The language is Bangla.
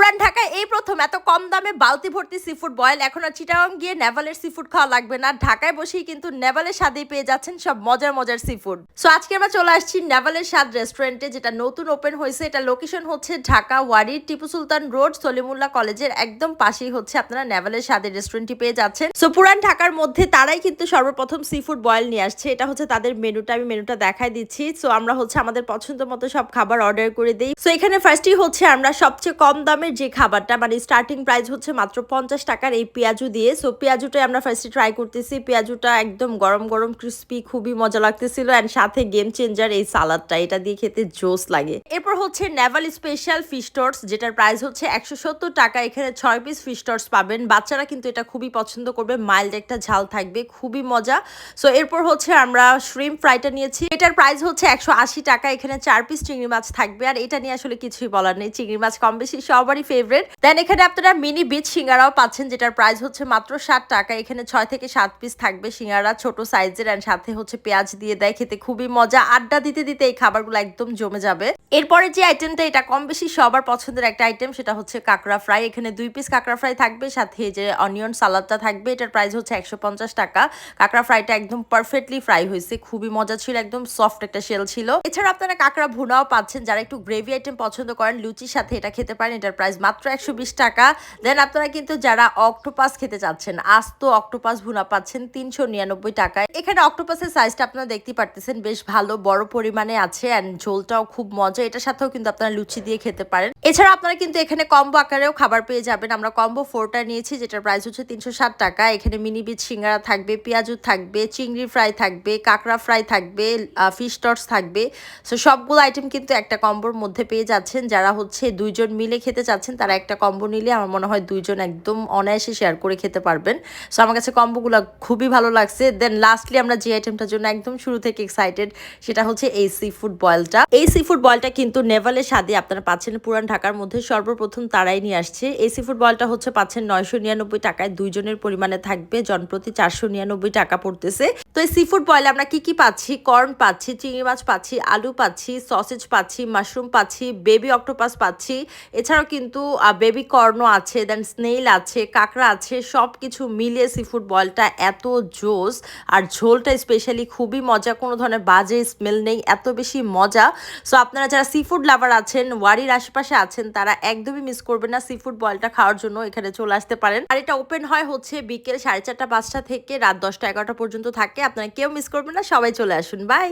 পুরান ঢাকায় এই প্রথম এত কম দামে বালতি ভর্তি সিফুড বয়েল এখন আর চিটাগাং গিয়ে নেভালের সিফুড খাওয়া লাগবে না। ঢাকায় বসেই কিন্তু নেভালের স্বাদেই পেয়ে যাচ্ছেন সব মজার মজার সিফুড সো আজকে আমরা চলে আসছি নেভালের স্বাদ রেস্টুরেন্টে যেটা নতুন ওপেন হয়েছে। এটা লোকেশন হচ্ছে ঢাকা ওয়ারির টিপু সুলতান রোড, সলিমুল্লাহ কলেজের একদম পাশেই হচ্ছে আপনারা নেভালের স্বাদের রেস্টুরেন্টটি পেয়ে যাচ্ছেন। সো পুরান ঢাকার মধ্যে তারাই কিন্তু সর্বপ্রথম সিফুড বয়েল নিয়ে আসছে। এটা হচ্ছে তাদের মেনুটা। আমি মেনুটা দেখাই দিচ্ছি। সো আমরা হচ্ছে আমাদের পছন্দ মতো সব খাবার অর্ডার করে দিই। সো এখানে ফার্স্টই হচ্ছে আমরা সবচেয়ে কম দামের যে খাবারটা মানে স্টার্টিং প্রাইস হচ্ছে মাত্র পঞ্চাশ টাকার এই পেঁয়াজু দিয়ে। সো পেঁয়াজুটাই আমরা ফার্স্টে ট্রাই করতেছি। পেঁয়াজুটা একদম গরম গরম ক্রিস্পি খুবই মজা লাগতেছিল। অ্যান্ড সাথে গেম চেঞ্জার এই সালাদটা, এটা দিয়ে খেতে জোস লাগে। এরপর হচ্ছে নেভাল স্পেশাল ফিশ টর্স যেটার প্রাইস হচ্ছে একশো সত্তর টাকা। এখানে ছয় পিস ফিশ টর্স পাবেন। বাচ্চারা কিন্তু এটা খুবই পছন্দ করবে। মাইল্ড একটা ঝাল থাকবে, খুবই মজা। সো এরপর হচ্ছে আমরা শ্রিম ফ্রাইটা নিয়েছি। এটার প্রাইস হচ্ছে একশো আশি টাকা। এখানে চার পিস চিংড়ি মাছ থাকবে। আর এটা নিয়ে আসলে কিছুই বলার নেই। চিংড়ি মাছ কম বেশি সবারই ফেভারিট দেন এখানে আপনারা মিনি বিচ সিঙ্গারাও পাচ্ছেন, যেটার প্রাইস হচ্ছে মাত্র ষাট টাকা। এখানে ছয় থেকে সাত পিস থাকবে সিঙ্গারা, ছোট সাইজের অ্যান্ড সাথে হচ্ছে পেঁয়াজ দিয়ে দেয়। খেতে খুবই মজা। আড্ডা দিতে দিতে এই খাবারগুলো একদম জমে যাবে। এরপরে যে আইটেমটা এটা কম বেশি সবার পছন্দের একটা আইটেম সেটা হচ্ছে কাঁকড়া ফ্রাই এখানে দুই পিস কাঁকড়া ফ্রাই থাকবে, সাথে যে অনিয়ন সালাদটা থাকবে, এটার প্রাইস হচ্ছে একশো পঞ্চাশ টাকা। কাঁকড়া ফ্রাইটা একদম পারফেক্টলি ফ্রাই হয়েছে। খুবই মজা ছিল, একদম সফট একটা শেল ছিল। এছাড়া আপনারা কাঁকড়া ভুনাও পাচ্ছেন। যারা একটু গ্রেভি আইটেম পছন্দ করেন, লুচির সাথে এটা খেতে পারেন, এটার প্রাইস মাত্র একশো বিশ টাকা। দেন আপনারা কিন্তু যারা অক্টোপাস খেতে চাচ্ছেন, আস্ত অক্টোপাস ভুনা পাচ্ছেন তিনশো নিরানব্বই টাকায়। এখানে অক্টোপাসের সাইজটা আপনারা দেখতে পারতেছেন, বেশ ভালো, বড় পরিমাণে আছে অ্যান্ড ঝোলটাও খুব মজা। এটার সাথেও কিন্তু আপনারা লুচি দিয়ে খেতে পারেন। এছাড়া আপনারা কিন্তু এখানে কম্বো আকারেও খাবার পেয়ে যাবেন। আমরা কম্বো ফোরটা নিয়েছি, যেটার প্রাইস হচ্ছে তিনশো ষাট টাকা। এখানে মিনি বিচ সিঙ্গারা থাকবে, পেঁয়াজু থাকবে, চিংড়ি ফ্রাই থাকবে, কাঁকড়া ফ্রাই থাকবে ফিশ টর্স থাকবে। সো সবগুলো আইটেম কিন্তু একটা কম্বোর মধ্যে পেয়ে যাচ্ছেন। যারা হচ্ছে দুইজন মিলে খেতে চাচ্ছেন তারা একটা কম্বো নিলে আমার মনে হয় দুইজন একদম অনায়াসে শেয়ার করে খেতে পারবেন। সো আমার কাছে কম্বোগুলো খুবই ভালো লাগছে। দেন লাস্টলি আমরা যে আইটেমটার জন্য একদম শুরু থেকে এক্সাইটেড সেটা হচ্ছে এই সি ফুড বয়েলটা এই সি ফুড বয়েলটা কিন্তু নেভালের স্বাদে আপনারা পাচ্ছেন পুরান ঢাকার মধ্যে। সর্বপ্রথম তারাই নিয়ে আসছে। এই সি ফুড বয়েলটা হচ্ছে পাচ্ছেন নয়শো নিরানব্বই টাকায়। দুইজনের পরিমাণে থাকবে। জনপ্রতি চারশো নিরানব্বই টাকা পড়তেছে। তো এই সি ফুড বয়েলে আমরা কি কি পাচ্ছি? কর্ন পাচ্ছি, চিংড়ি মাছ পাচ্ছি, আলু পাচ্ছি সসেজ পাচ্ছি মাশরুম পাচ্ছি বেবি অক্টোপাস পাচ্ছি। এছাড়াও কিন্তু বেবি কর্নও আছে দেন স্নেইল আছে, কাঁকড়া আছে সব কিছু মিলিয়ে সি ফুড বয়েলটা এত জোস আর ঝোলটা স্পেশালি খুবই মজা, কোনো ধরনের বাজে স্মেল নেই, এত বেশি মজা। সো আপনারা যারা সি ফুড লাভার আছেন, ওয়ারির আশেপাশে আছেন, তারা একদমই মিস করবেন না সি ফুড বয়েলটা খাওয়ার জন্য, এখানে চলে আসতে পারেন। আর এটা ওপেন হয় হচ্ছে বিকেল সাড়ে চারটা, পাঁচটা থেকে রাত দশটা, এগারোটা পর্যন্ত থাকে, আপনারা কেউ মিস করবেন না, সবাই চলে আসুন বাই